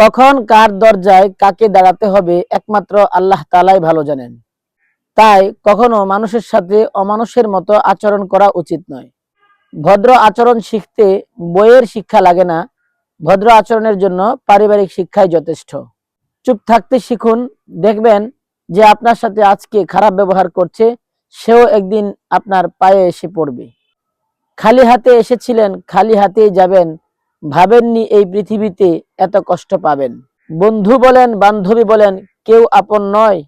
কখন কার দরজায় কাকে দাঁড়াতে হবে একমাত্র আল্লাহ তালাই ভালো জানেন। তাই কখনো মানুষের সাথে অমানুষের মতো আচরণ করা উচিত নয়। ভদ্র আচরণ শিখতে বইয়ের শিক্ষা লাগে না। ভদ্র আচরণের জন্য পারিবারিক শিক্ষাই যথেষ্ট। চুপ থাকতে শিখুন, দেখবেন যে আপনার সাথে আজকে খারাপ ব্যবহার করছে, সেও একদিন আপনার পায়ে এসে পড়বে। খালি হাতে এসেছিলেন, খালি হাতেই যাবেন ভাবেননি এই পৃথিবীতে এত কষ্ট পাবেন। বন্ধু বলেন, বান্ধবী বলেন, কেউ আপন নয়।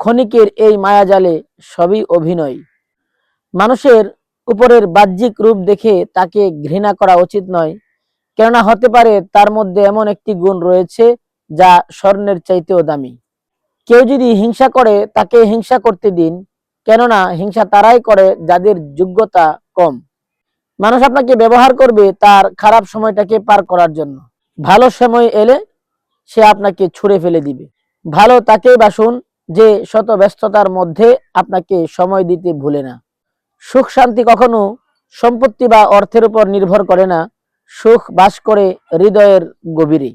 ক্ষণিকের এই মায়াজালে সবই অভিনয়। মানুষের উপরের বাহ্যিক রূপ দেখে তাকে ঘৃণা করা উচিত নয়। কেননা হতে পারে তার মধ্যে এমন একটি গুণ রয়েছে যা স্বর্ণের চাইতেও দামি। কেউ যদি হিংসা করে, তাকে হিংসা করতে দিন। কেননা হিংসা তারাই করে যাদের যোগ্যতা কম। মানুষ আপনাকে ব্যবহার করবে তার খারাপ সময়টাকে পার করার জন্য। ভালো সময় এলে সে আপনাকে ছুঁড়ে ফেলে দিবে। ভালো তাকেই বাসুন যে শত ব্যস্ততার মধ্যে আপনাকে সময় দিতে ভুলে না। সুখ শান্তি কখনো সম্পত্তি বা অর্থের উপর নির্ভর করে না। সুখ বাস করে হৃদয়ের গভীরে।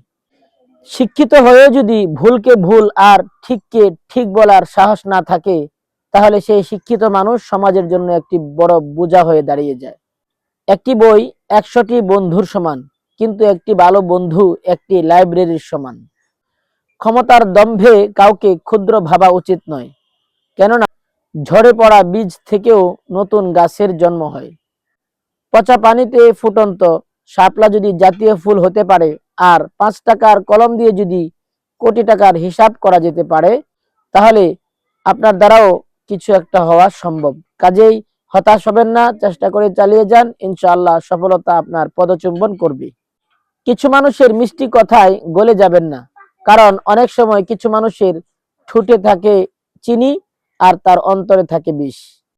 শিক্ষিত হয়েও যদি ভুলকে ভুল আর ঠিককে ঠিক বলার সাহস না থাকে, তাহলে সেই শিক্ষিত মানুষ সমাজের জন্য একটি বড় বোঝা হয়ে দাঁড়িয়ে যায়। একটি বই একশোটি বন্ধুর সমান, কিন্তু একটি ভালো বন্ধু একটি লাইব্রেরির সমান। ক্ষমতার দম্ভে কাউকে ক্ষুদ্র ভাবা উচিত নয়, কেননা ঝরে পড়া বীজ থেকেও নতুন গাছের জন্ম হয়। পচা পানিতে ফুটন্ত, শাপলা যদি জাতীয় ফুল হতে পারে, আর পাঁচ টাকার কলম দিয়ে যদি কোটি টাকার হিসাব করা যেতে পারে, তাহলে আপনার দ্বারাও কিছু একটা হওয়া সম্ভব। কাজেই হতাশ হবেন না, চেষ্টা করে চালিয়ে যান, ইনশাআল্লাহ সফলতা আপনার পদচুম্বন করবে। কিছু মানুষের মিষ্টি কথায় গলে যাবেন না, কারণ অনেক সময় কিছু মানুষের ঠুটে থাকে চিনি আর তার অন্তরে থাকে বিষ।